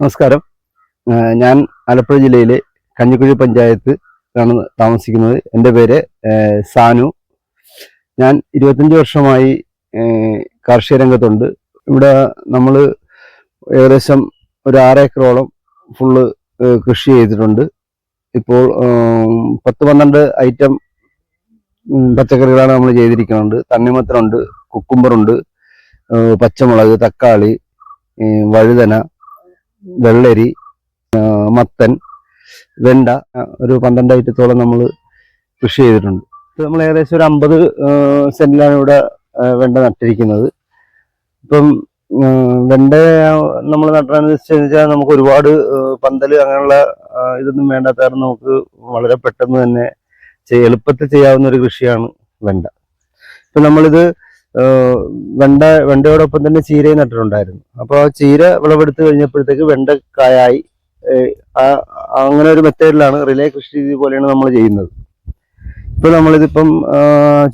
നമസ്കാരം. ഞാൻ ആലപ്പുഴ ജില്ലയിലെ കഞ്ഞിക്കുഴി പഞ്ചായത്ത് ആണ് താമസിക്കുന്നത്. എന്റെ പേര് സാനു. ഞാൻ ഇരുപത്തഞ്ച് വർഷമായി കാർഷിക രംഗത്തുണ്ട്. ഇവിടെ നമ്മൾ ഏകദേശം ഒരു ആറേക്കറോളം ഫുള്ള് കൃഷി ചെയ്തിട്ടുണ്ട്. ഇപ്പോൾ പത്ത് പന്ത്രണ്ട് ഐറ്റം പച്ചക്കറികളാണ് നമ്മൾ ചെയ്തിരിക്കുന്നുണ്ട് തണ്ണിമത്തനുണ്ട് കുക്കുംബറുണ്ട് ഏ, പച്ചമുളക് തക്കാളി വഴുതന വെള്ളരി മത്തൻ വെണ്ട ഒരു പന്ത്രണ്ട് ഐറ്റത്തോളം നമ്മൾ കൃഷി ചെയ്തിട്ടുണ്ട്. നമ്മൾ ഏകദേശം ഒരു അമ്പത് സെന്റിലാണ് ഇവിടെ വെണ്ട നട്ടിരിക്കുന്നത്. ഇപ്പം വെണ്ട നമ്മൾ നട്ടാന്ന് വെച്ച് കഴിഞ്ഞാൽ നമുക്ക് ഒരുപാട് പന്തൽ അങ്ങനെയുള്ള ഇതൊന്നും വേണ്ടാത്ത കാരണം നമുക്ക് വളരെ പെട്ടെന്ന് തന്നെ എളുപ്പത്തിൽ ചെയ്യാവുന്ന ഒരു കൃഷിയാണ് വെണ്ട. ഇപ്പം നമ്മളിത് വെണ്ട വെണ്ടയോടൊപ്പം തന്നെ ചീരയും നട്ടിട്ടുണ്ടായിരുന്നു. അപ്പോൾ ആ ചീര വിളവെടുത്ത് കഴിഞ്ഞപ്പോഴത്തേക്ക് വെണ്ടക്കായായി. അങ്ങനെ ഒരു മെത്തേഡിലാണ് റിലേ കൃഷി രീതി പോലെയാണ് നമ്മൾ ചെയ്യുന്നത്. ഇപ്പൊ നമ്മളിതിപ്പം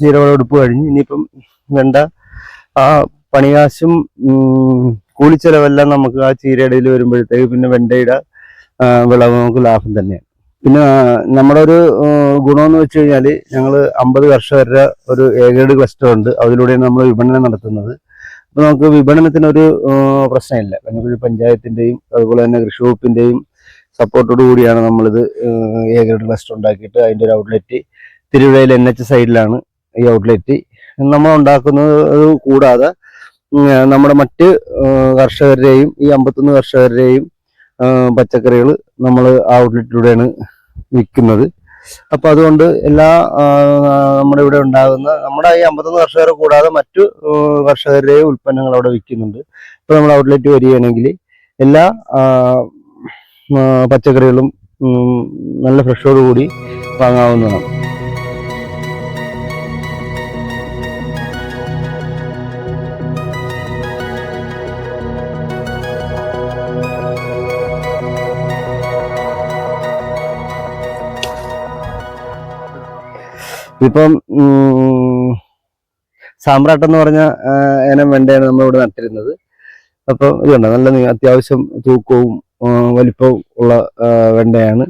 ചീര വിളവെടുപ്പ് കഴിഞ്ഞ് ഇനിയിപ്പം വെണ്ട ആ പണികാശും കൂലിച്ചെലവെല്ലാം നമുക്ക് ആ ചീരയുടെ ഇതിൽ വരുമ്പോഴത്തേക്ക് പിന്നെ വെണ്ടയുടെ വിളവ് നമുക്ക് ലാഭം തന്നെയാണ്. പിന്നെ നമ്മുടെ ഒരു ഗുണമെന്ന് വെച്ച് കഴിഞ്ഞാൽ ഞങ്ങൾ അമ്പത് കർഷകരുടെ ഒരു ഏകേഡ് ക്ലസ്റ്റർ ഉണ്ട്. അതിലൂടെയാണ് നമ്മൾ വിപണനം നടത്തുന്നത്. അപ്പോൾ നമുക്ക് വിപണനത്തിനൊരു പ്രശ്നമില്ല. കഞ്ഞിക്കുഴി പഞ്ചായത്തിന്റെയും അതുപോലെ തന്നെ കൃഷി വകുപ്പിന്റെയും സപ്പോർട്ടോടു കൂടിയാണ് നമ്മളിത് ഏകേഡ് ക്ലസ്റ്റർ ഉണ്ടാക്കിയിട്ട് അതിന്റെ ഒരു ഔട്ട്ലെറ്റ് തിരുവല്ലയിൽ എൻ എച്ച് സൈഡിലാണ് ഈ ഔട്ട്ലെറ്റ്. നമ്മൾ ഉണ്ടാക്കുന്നത് കൂടാതെ നമ്മുടെ മറ്റ് കർഷകരുടെയും ഈ അമ്പത്തൊന്ന് കർഷകരുടെയും പച്ചക്കറികൾ നമ്മൾ ആ ഔട്ട്ലെറ്റിലൂടെയാണ് വിൽക്കുന്നത്. അപ്പൊ അതുകൊണ്ട് എല്ലാ നമ്മുടെ ഇവിടെ ഉണ്ടാകുന്ന നമ്മുടെ ഈ അമ്പത്തൊന്ന് കർഷകരെ കൂടാതെ മറ്റു കർഷകരുടെയും ഉൽപ്പന്നങ്ങൾ അവിടെ വിൽക്കുന്നുണ്ട്. ഇപ്പൊ നമ്മൾ ഔട്ട്ലെറ്റ് വരികയാണെങ്കിൽ എല്ലാ പച്ചക്കറികളും നല്ല ഫ്രഷോടുകൂടി വാങ്ങാവുന്നതാണ്. ഇപ്പം സാമ്രാട്ട് എന്ന് പറഞ്ഞ ഇനം വെണ്ടയാണ് നമ്മളിവിടെ നട്ടിരുന്നത്. അപ്പം ഇതുണ്ട് നല്ല അത്യാവശ്യം തൂക്കവും വലിപ്പവും ഉള്ള വെണ്ടയാണ്.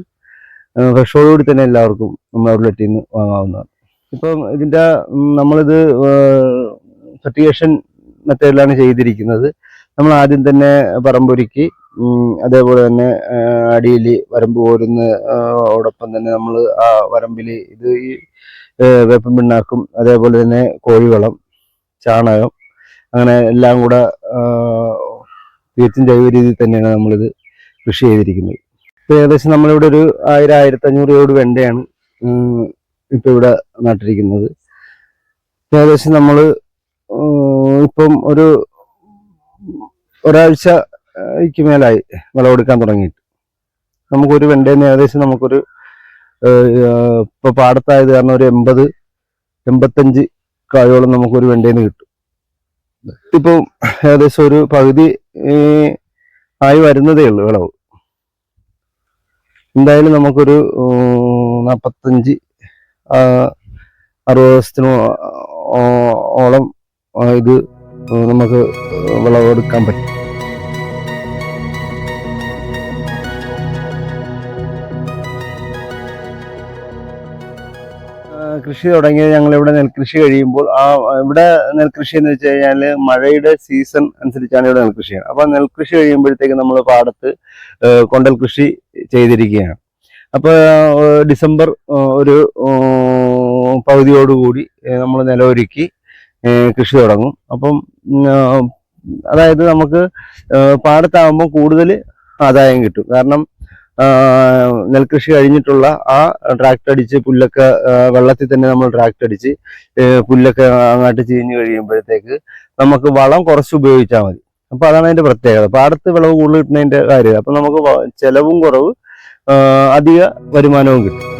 ഫ്രഷോടുകൂടി തന്നെ എല്ലാവർക്കും നമ്മൾ ഔട്ട്ലെറ്റിൽ നിന്ന് വാങ്ങാവുന്നതാണ്. ഇപ്പം ഇതിന്റെ നമ്മളിത് ഫെർട്ടിഗേഷൻ മെത്തേഡിലാണ് ചെയ്തിരിക്കുന്നത്. നമ്മൾ ആദ്യം തന്നെ പറമ്പൊരുക്കി അതേപോലെ തന്നെ അടിയിൽ വരമ്പ് കോരുന്ന ആ, ഓടൊപ്പം തന്നെ നമ്മൾ ആ വരമ്പിൽ ഇത് ഈ വേപ്പം പിണ്ണാക്കും അതേപോലെ തന്നെ കോഴിവളം ചാണകം അങ്ങനെ എല്ലാം കൂടെ തീർത്തും ജൈവ രീതിയിൽ തന്നെയാണ് നമ്മളിത് കൃഷി ചെയ്തിരിക്കുന്നത്. ഇപ്പോൾ ഏകദേശം നമ്മളിവിടെ ഒരു ആയിരം ആയിരത്തി അഞ്ഞൂറ് രൂപയോട് വെണ്ടയാണ് ഇപ്പം ഇവിടെ നട്ടിരിക്കുന്നത്. ഏകദേശം നമ്മൾ ഇപ്പം ഒരു ഒരാഴ്ചക്ക് മേലായി വിളവെടുക്കാൻ തുടങ്ങിയിട്ട്. നമുക്കൊരു വെണ്ടേന്ന് ഏകദേശം നമുക്കൊരു ഇപ്പൊ പാടത്തായത് കാരണം ഒരു എൺപത് എൺപത്തഞ്ച് കായോളം നമുക്കൊരു വെണ്ടേന്ന് കിട്ടും. ഇപ്പൊ ഏകദേശം ഒരു പകുതി ആയി വരുന്നതേ ഉള്ളൂ വിളവ്. എന്തായാലും നമുക്കൊരു നാപ്പത്തഞ്ച് അറുപത് ദിവസത്തിനോ ഓളം ഇത് നമുക്ക് വിളവെടുക്കാൻ പറ്റും. ആ, കൃഷി തുടങ്ങിയത് ഞങ്ങൾ ഇവിടെ നെൽകൃഷി കഴിയുമ്പോൾ ആ ഇവിടെ നെൽകൃഷി എന്ന് വെച്ച് കഴിഞ്ഞാൽ മഴയുടെ സീസൺ അനുസരിച്ചാണ് ഇവിടെ നെൽകൃഷി ചെയ്യുന്നത്. അപ്പൊ നെൽകൃഷി കഴിയുമ്പോഴത്തേക്ക് നമ്മൾ പാടത്ത് കൊണ്ടൽ കൃഷി ചെയ്തിരിക്കുകയാണ്. അപ്പൊ ഡിസംബർ ഒരു പകുതിയോടുകൂടി നമ്മൾ നിലമൊരുക്കി ഏ, കൃഷി തുടങ്ങും. അപ്പം അതായത് നമുക്ക് പാടത്താകുമ്പോൾ കൂടുതൽ ആദായം കിട്ടും. കാരണം നെൽകൃഷി കഴിഞ്ഞിട്ടുള്ള ആ ട്രാക്ടർ അടിച്ച് പുല്ലൊക്കെ വെള്ളത്തിൽ തന്നെ നമ്മൾ ട്രാക്ടർ അടിച്ച് പുല്ലൊക്കെ അങ്ങോട്ട് ചീഞ്ഞ് കഴിയുമ്പോഴത്തേക്ക് നമുക്ക് വളം കുറച്ച് ഉപയോഗിച്ചാൽ മതി. അപ്പൊ അതാണ് അതിന്റെ പ്രത്യേകത. പാടത്ത് വിളവ് കൂടുതൽ കിട്ടുന്നതിന്റെ കാര്യം. അപ്പൊ നമുക്ക് ചെലവും കുറവ് അധിക വരുമാനവും കിട്ടും.